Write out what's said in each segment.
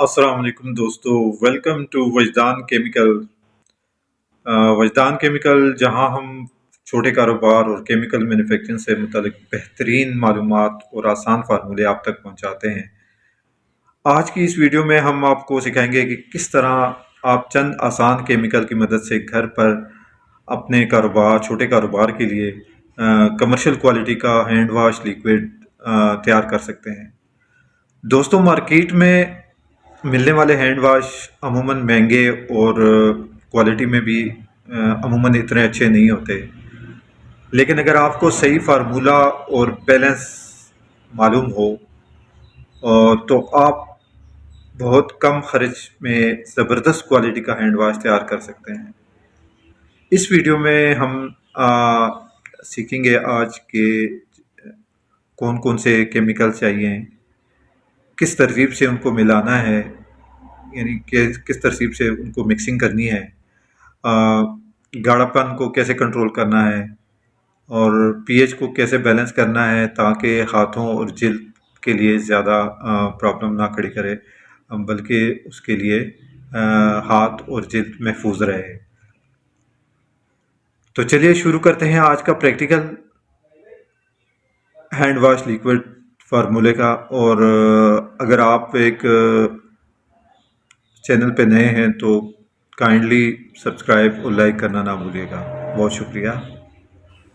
السلام علیکم دوستو welcome to Wajdan chemical Wajdan chemical جہاں ہم چھوٹے کاروبار اور کیمیکل مینوفیکچرنگ سے متعلق بہترین معلومات اور آسان فارمولے آپ تک پہنچاتے ہیں۔ آج کی اس ویڈیو میں ہم آپ کو سکھائیں گے کہ کس طرح آپ چند آسان کیمیکل کی مدد سے گھر پر اپنے کاروبار، چھوٹے کاروبار کے لیے کمرشل کوالٹی کا ہینڈ واش لیکوڈ تیار کر سکتے ہیں۔ دوستوں مارکیٹ میں ملنے والے ہینڈ واش عموماً مہنگے اور کوالٹی میں بھی، عموماً اتنے اچھے نہیں ہوتے۔ لیکن اگر آپ کو صحیح فارمولہ اور بیلنس معلوم ہو تو آپ بہت کم خرچ میں زبردست کوالٹی کا ہینڈ واش تیار کر سکتے ہیں۔ اس ویڈیو میں ہم سیکھیں گے آج کے کون کون سے کیمیکل چاہیے۔ کس ترتیب سے ان کو ملانا ہے یعنی کہ کس ترتیب سے ان کو مکسنگ کرنی ہے گاڑا پن کو کیسے کنٹرول کرنا ہے، اور پی ایچ کو کیسے بیلنس کرنا ہے تاکہ ہاتھوں اور جلد کے لیے زیادہ پرابلم نہ کھڑی کرے، بلکہ اس کے لیے ہاتھ اور جلد محفوظ رہے۔ تو چلیے شروع کرتے ہیں آج کا پریکٹیکل ہینڈ واش لیکوڈ فارمولے کا اور اگر آپ ایک چینل پہ نئے ہیں تو کائنڈلی سبسکرائب اور لائک کرنا نہ بھولیے گا۔ بہت شکریہ۔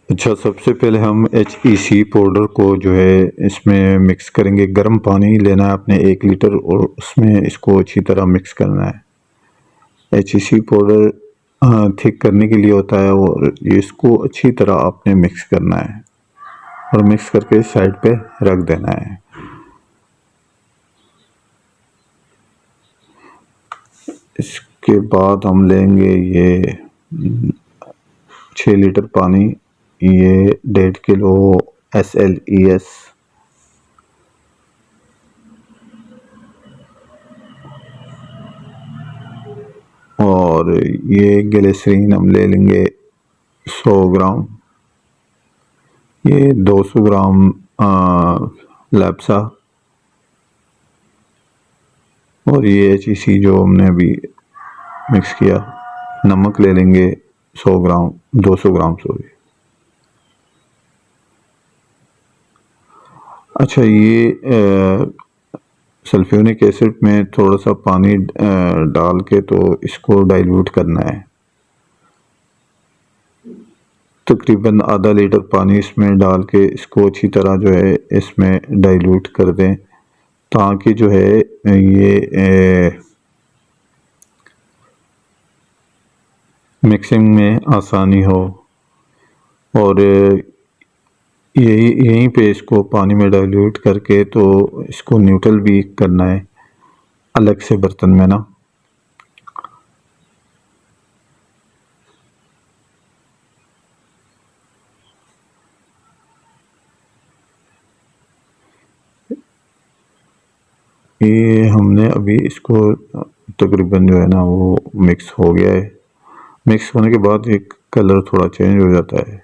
اچھا سب سے پہلے ہم ایچ ای سی پاؤڈر کو جو ہے اس میں مکس کریں گے۔ گرم پانی لینا ہے اپنے ایک لیٹر اور اس میں اس کو اچھی طرح مکس کرنا ہے۔ ایچ ای سی پاؤڈر تھک کرنے کے لیے ہوتا ہے اور اس کو اچھی طرح آپ نے مکس کرنا ہے۔ اور مکس کر کے سائڈ پہ رکھ دینا ہے۔ اس کے بعد ہم لیں گے یہ چھ لیٹر پانی، یہ ڈیڑھ kilo S L E S. اور یہ گلیسرین ہم لے لیں گے سو گرام۔ یہ دو سو گرام لیپسا اور یہ ایچ ای سی جو ہم نے ابھی مکس کیا، نمک لے لیں گے سو گرام، دو سو گرام سو اچھا یہ سلفیونک ایسڈ میں تھوڑا سا پانی ڈال کے تو اس کو ڈائلوٹ کرنا ہے۔ تقریباً آدھا لیٹر پانی اس میں ڈال کے اس کو اچھی طرح جو ہے اس میں ڈائلوٹ کر دیں تاکہ جو ہے یہ مکسنگ میں آسانی ہو اور یہی، یہیں پہ اس کو پانی میں ڈائلوٹ کر کے تو اس کو نیوٹل بھی کرنا ہے الگ سے برتن میں نا۔ یہ ہم نے ابھی اس کو تقریباً جو ہے نا وہ مکس ہو گیا ہے۔ مکس ہونے کے بعد ایک کلر تھوڑا چینج ہو جاتا ہے۔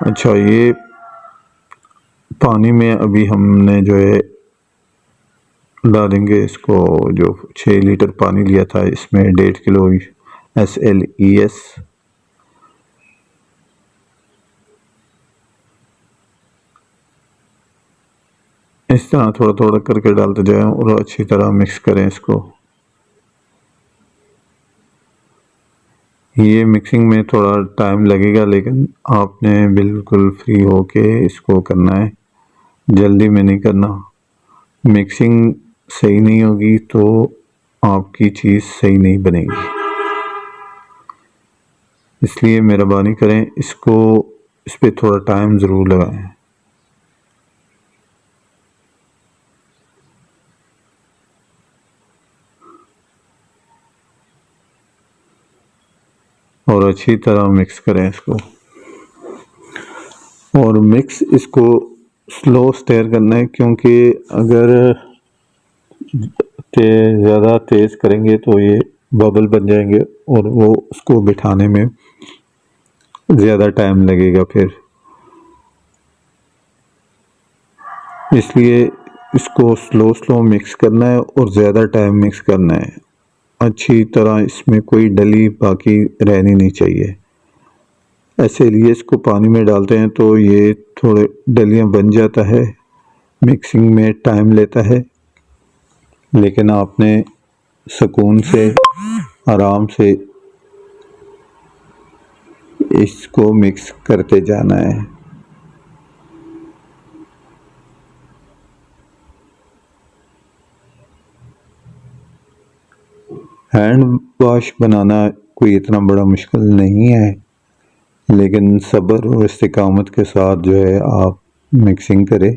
اچھا یہ پانی میں ابھی ہم نے جو ہے ڈالیں گے اس کو جو چھ لیٹر پانی لیا تھا، اس میں ڈیڑھ kilo S L E S. اس طرح تھوڑا تھوڑا کر کے ڈالتے جائیں اور اچھی طرح مکس کریں اس کو۔ یہ مکسنگ میں تھوڑا ٹائم لگے گا لیکن آپ نے بالکل فری ہو کے اس کو کرنا ہے۔ جلدی میں نہیں کرنا۔ مکسنگ صحیح نہیں ہوگی تو آپ کی چیز صحیح نہیں بنے گی۔ اس لیے مہربانی کریں اس کو اس پہ تھوڑا ٹائم ضرور لگائیں۔ اور اچھی طرح مکس کریں اس کو۔ اور مکس اس کو سلو سٹیر کرنا ہے کیونکہ اگر زیادہ تیز کریں گے تو یہ ببل بن جائیں گے اور وہ اس کو بٹھانے میں زیادہ ٹائم لگے گا پھر۔ اس لیے اس کو سلو سلو مکس کرنا ہے اور زیادہ ٹائم مکس کرنا ہے۔ اچھی طرح اس میں کوئی ڈلی باقی رہنی نہیں چاہیے۔ ایسے لیے اس کو پانی میں ڈالتے ہیں تو یہ تھوڑے ڈلیاں بن جاتا ہے مکسنگ میں ٹائم لیتا ہے۔ لیکن آپ نے سکون سے، آرام سے اس کو مکس کرتے جانا ہے۔ ہینڈ واش بنانا کوئی اتنا بڑا مشکل نہیں ہے، لیکن صبر اور استقامت کے ساتھ جو ہے آپ مکسنگ کریں۔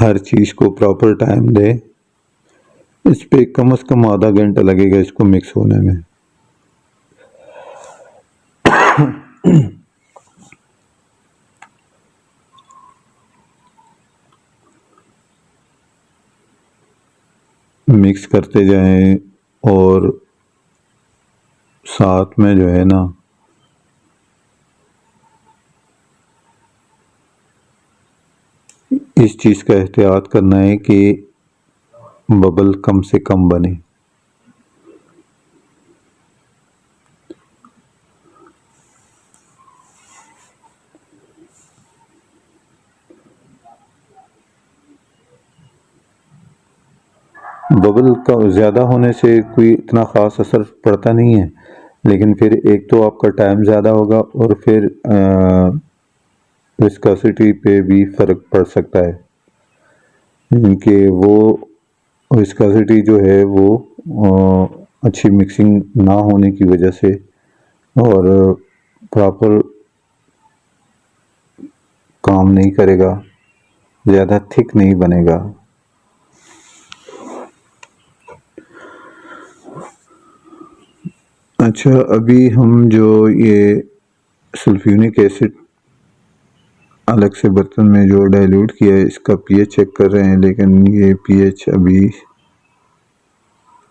ہر چیز کو پراپر ٹائم دیں۔ اس پہ کم از کم آدھا گھنٹہ لگے گا اس کو مکس ہونے میں۔ مکس کرتے جائیں اور ساتھ میں جو ہے نا اس چیز کا احتیاط کرنا ہے کہ ببل کم سے کم بنے۔ ببل کا زیادہ ہونے سے کوئی اتنا خاص اثر پڑتا نہیں ہے، لیکن پھر ایک تو آپ کا ٹائم زیادہ ہوگا اور پھر وسکاسٹی پہ بھی فرق پڑ سکتا ہے۔ کیونکہ وہ وسکاسٹی جو ہے وہ اچھی مکسنگ نہ ہونے کی وجہ سے اور پراپر کام نہیں کرے گا، زیادہ تھک نہیں بنے گا۔ اچھا ابھی ہم جو یہ سلفیونک ایسڈ الگ سے برتن میں جو ڈائلیوٹ کیا ہے، اس کا پی ایچ چیک کر رہے ہیں، لیکن یہ پی ایچ ابھی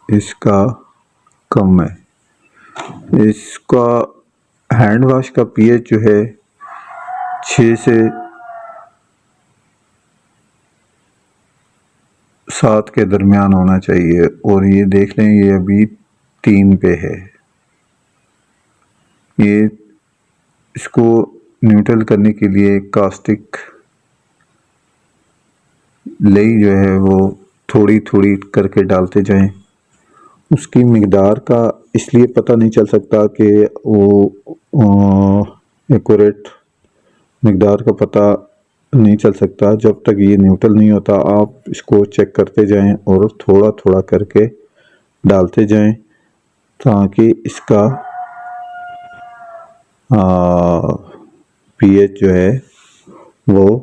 اس کا کم ہے۔ اس کا ہینڈ واش کا پی ایچ جو ہے، چھ سے سات کے درمیان ہونا چاہیے۔ اور یہ دیکھ لیں، یہ ابھی تین پہ ہے۔ یہ اس کو نیوٹرل کرنے کے لیے کاسٹک لئی جو ہے وہ تھوڑی تھوڑی کر کے ڈالتے جائیں۔ اس کی مقدار کا اس لیے پتہ نہیں چل سکتا کہ وہ ایکوریٹ مقدار کا پتہ نہیں چل سکتا۔ جب تک یہ نیوٹرل نہیں ہوتا، آپ اس کو چیک کرتے جائیں اور تھوڑا تھوڑا کر کے ڈالتے جائیں تاکہ اس کا پی ایچ جو ہے، وہ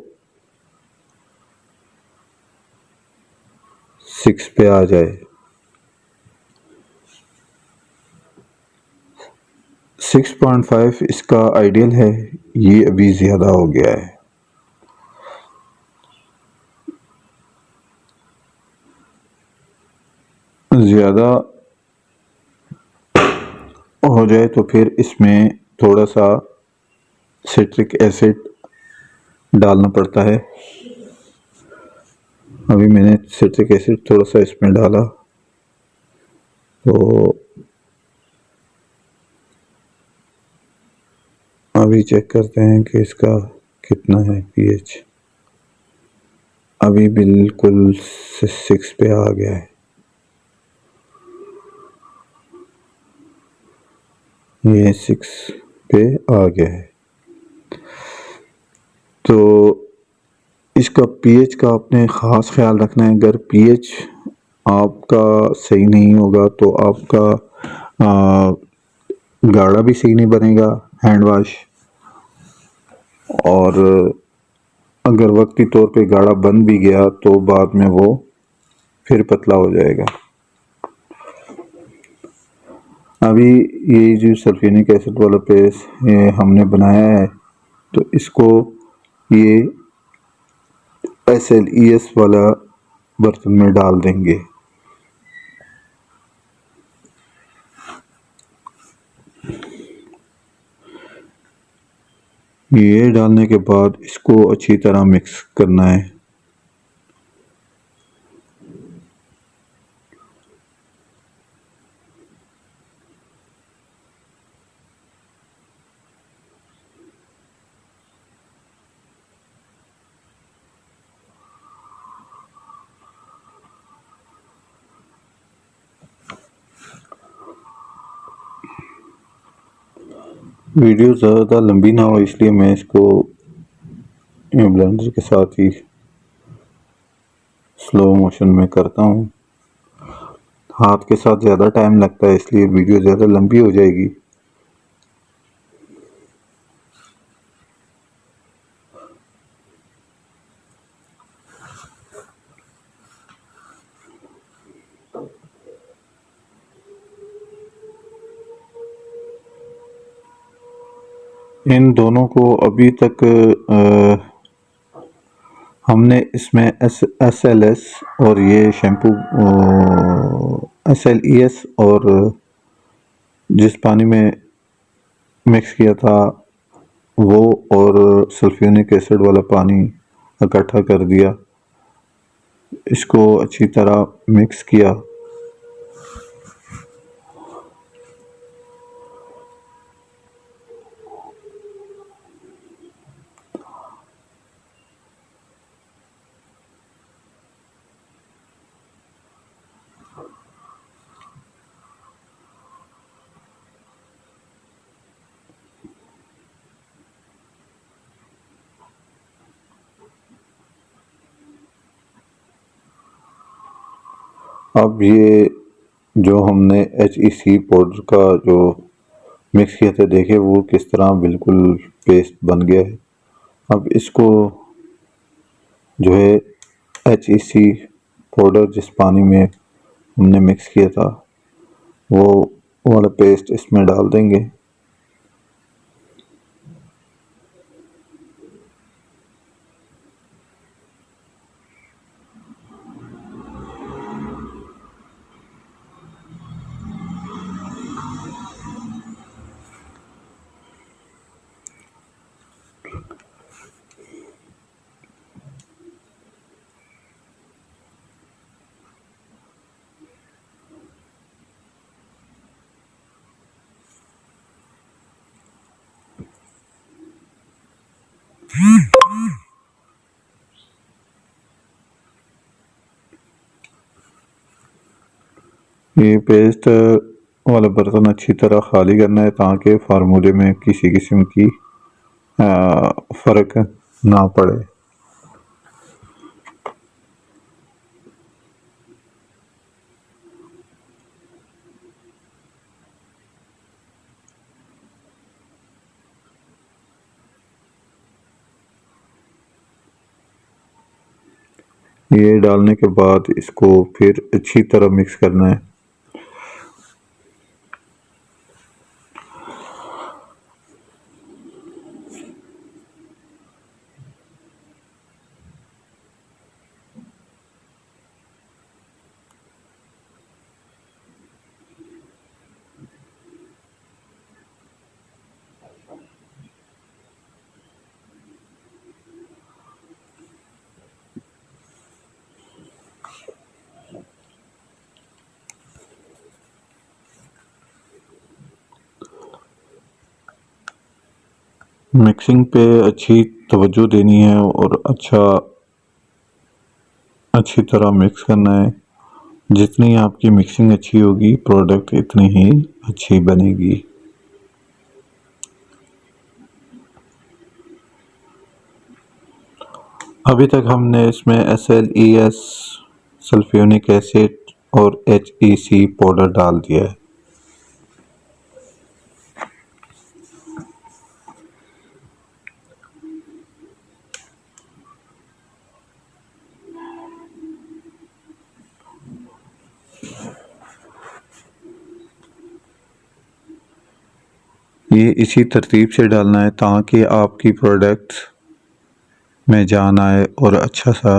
سکس پہ آ جائے۔ سکس پوائنٹ فائیو اس کا آئیڈیل ہے، یہ ابھی زیادہ ہو گیا ہے۔ زیادہ ہو جائے تو پھر اس میں تھوڑا سا سٹرک ایسڈ ڈالنا پڑتا ہے۔ ابھی میں نے سٹرک ایسڈ تھوڑا سا اس میں ڈالا۔ تو ابھی چیک کرتے ہیں کہ اس کا کتنا ہے پی ایچ ابھی بالکل سکس پہ آ گیا ہے۔ یہ سکس پہ آ گیا ہے۔ تو اس کا پی ایچ کا آپ نے خاص خیال رکھنا ہے۔ اگر پی ایچ آپ کا صحیح نہیں ہوگا تو آپ کا گاڑا بھی صحیح نہیں بنے گا، ہینڈ واش۔ اور اگر وقتی طور پہ گاڑا بن بھی گیا تو بعد میں وہ پھر پتلا ہو جائے گا۔ ابھی یہ جو سلفینک ایسڈ والا پیس یہ ہم نے بنایا ہے، تو اس کو یہ ایس ایل ای ایس والا برتن میں ڈال دیں گے۔ یہ ڈالنے کے بعد اس کو اچھی طرح مکس کرنا ہے۔ ویڈیو زیادہ لمبی نہ ہو، اس لیے میں اس کو بلینڈر کے ساتھ ہی سلو موشن میں کرتا ہوں۔ ہاتھ کے ساتھ زیادہ ٹائم لگتا ہے، اس لیے ویڈیو زیادہ لمبی ہو جائے گی۔ ان دونوں کو ابھی تک ہم نے اس میں ایس ایس ایل ایس اور یہ shampoo S L E S اور جس پانی میں مکس کیا تھا، وہ اور سلفیونک ایسڈ والا پانی اکٹھا کر دیا۔ اس کو اچھی طرح مکس کیا۔ اب یہ جو ہم نے ایچ ای سی پاؤڈر کا جو مکس کیا تھا دیکھے وہ کس طرح بالکل پیسٹ بن گیا ہے۔ اب اس کو جو ہے ایچ ای سی پاؤڈر جس پانی میں ہم نے مکس کیا تھا، وہ والا پیسٹ اس میں ڈال دیں گے۔ یہ پیسٹ والا برتن اچھی طرح خالی کرنا ہے تاکہ فارمولے میں کسی قسم کی فرق نہ پڑے۔ یہ ڈالنے کے بعد اس کو پھر اچھی طرح مکس کرنا ہے۔ مکسنگ پہ اچھی توجہ دینی ہے اور اچھا اچھی طرح مکس کرنا ہے۔ جتنی آپ کی مکسنگ اچھی ہوگی پروڈکٹ اتنی ہی اچھی بنے گی۔ ابھی تک ہم نے اس میں S L E S sulphonic acid اور ایچ ای سی پاؤڈر ڈال دیا ہے۔ یہ اسی ترتیب سے ڈالنا ہے تاکہ آپ کی پروڈکٹ میں جان آئے اور اچھا سا۔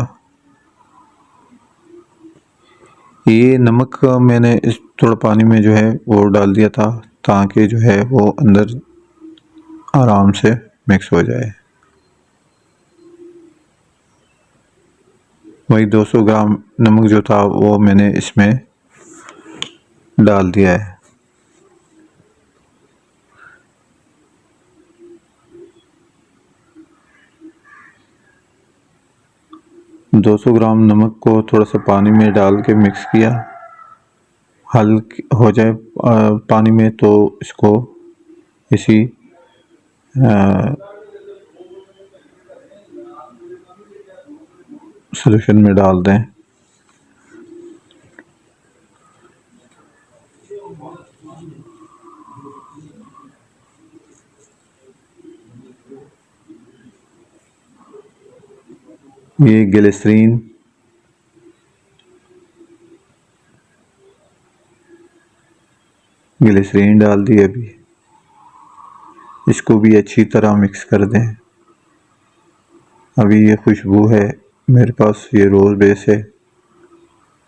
یہ نمک میں نے اس تھوڑا پانی میں جو ہے وہ ڈال دیا تھا تاکہ جو ہے وہ اندر آرام سے مکس ہو جائے۔ وہی دو سو گرام نمک جو تھا وہ میں نے اس میں ڈال دیا ہے۔ دو سو گرام نمک کو تھوڑا سا پانی میں ڈال کے مکس کیا۔ حل ہو جائے پانی میں تو اس کو اسی سلوشن میں ڈال دیں۔ یہ گلیسرین۔ گلیسرین ڈال دی ابھی۔ اس کو بھی اچھی طرح مکس کر دیں۔ ابھی یہ خوشبو ہے، میرے پاس یہ روز بیس ہے،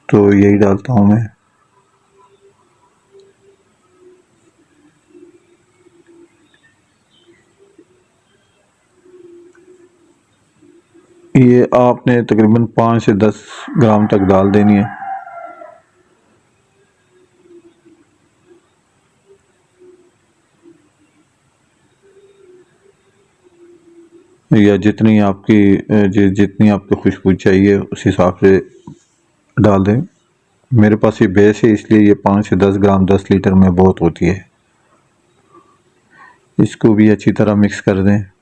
تو یہی ڈالتا ہوں میں۔ یہ آپ نے تقریباً پانچ سے دس گرام تک ڈال دینی ہے۔ یا جتنی آپ کی جی، جتنی آپ کو خوشبو چاہیے، اس حساب سے ڈال دیں۔ میرے پاس یہ بیس ہے، اس لیے یہ پانچ سے دس گرام، دس لیٹر میں بہت ہوتی ہے۔ اس کو بھی اچھی طرح مکس کر دیں۔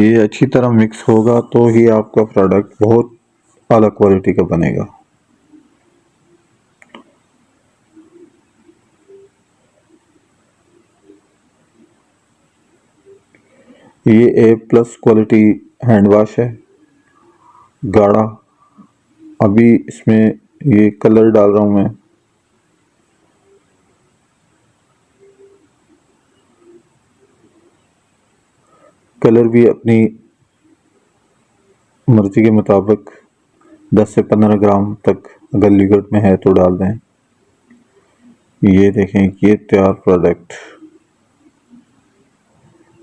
یہ اچھی طرح مکس ہوگا تو ہی آپ کا پروڈکٹ بہت اعلیٰ کوالٹی کا بنے گا۔ یہ A plus quality hand wash ہے۔ گاڑا۔ ابھی اس میں یہ کلر ڈال رہا ہوں میں۔ کلر بھی اپنی مرضی کے مطابق دس سے پندرہ گرام تک اگر لیکوڈ میں ہے تو ڈال دیں۔ یہ دیکھیں یہ تیار پروڈکٹ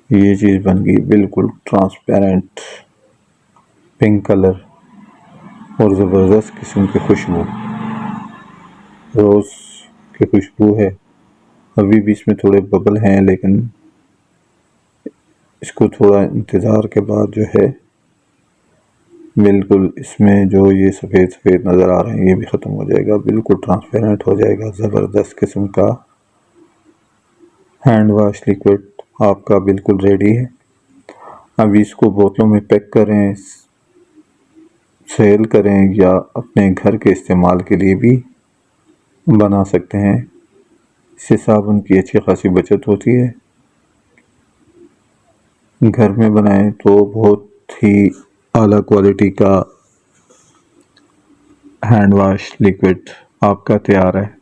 یہ چیز بن گئی۔ بالکل ٹرانسپیرنٹ پنک کلر اور زبردست قسم کی خوشبو۔ روز کی خوشبو ہے۔ ابھی بھی اس میں تھوڑے ببل ہیں لیکن اس کو تھوڑا انتظار کے بعد جو ہے، بالکل اس میں جو یہ سفید سفید نظر آ رہے ہیں، یہ بھی ختم ہو جائے گا، بالکل ٹرانسپیرنٹ ہو جائے گا، زبردست قسم کا ہینڈ واش لیکوڈ آپ کا بالکل ریڈی ہے۔ ابھی اس کو بوتلوں میں پیک کریں سیل کریں یا اپنے گھر کے استعمال کے لیے بھی بنا سکتے ہیں۔ اس سے صابن کی اچھی خاصی بچت ہوتی ہے۔ گھر میں بنائیں تو بہت ہی اعلیٰ کوالٹی کا ہینڈ واش لیکوڈ آپ کا تیار ہے۔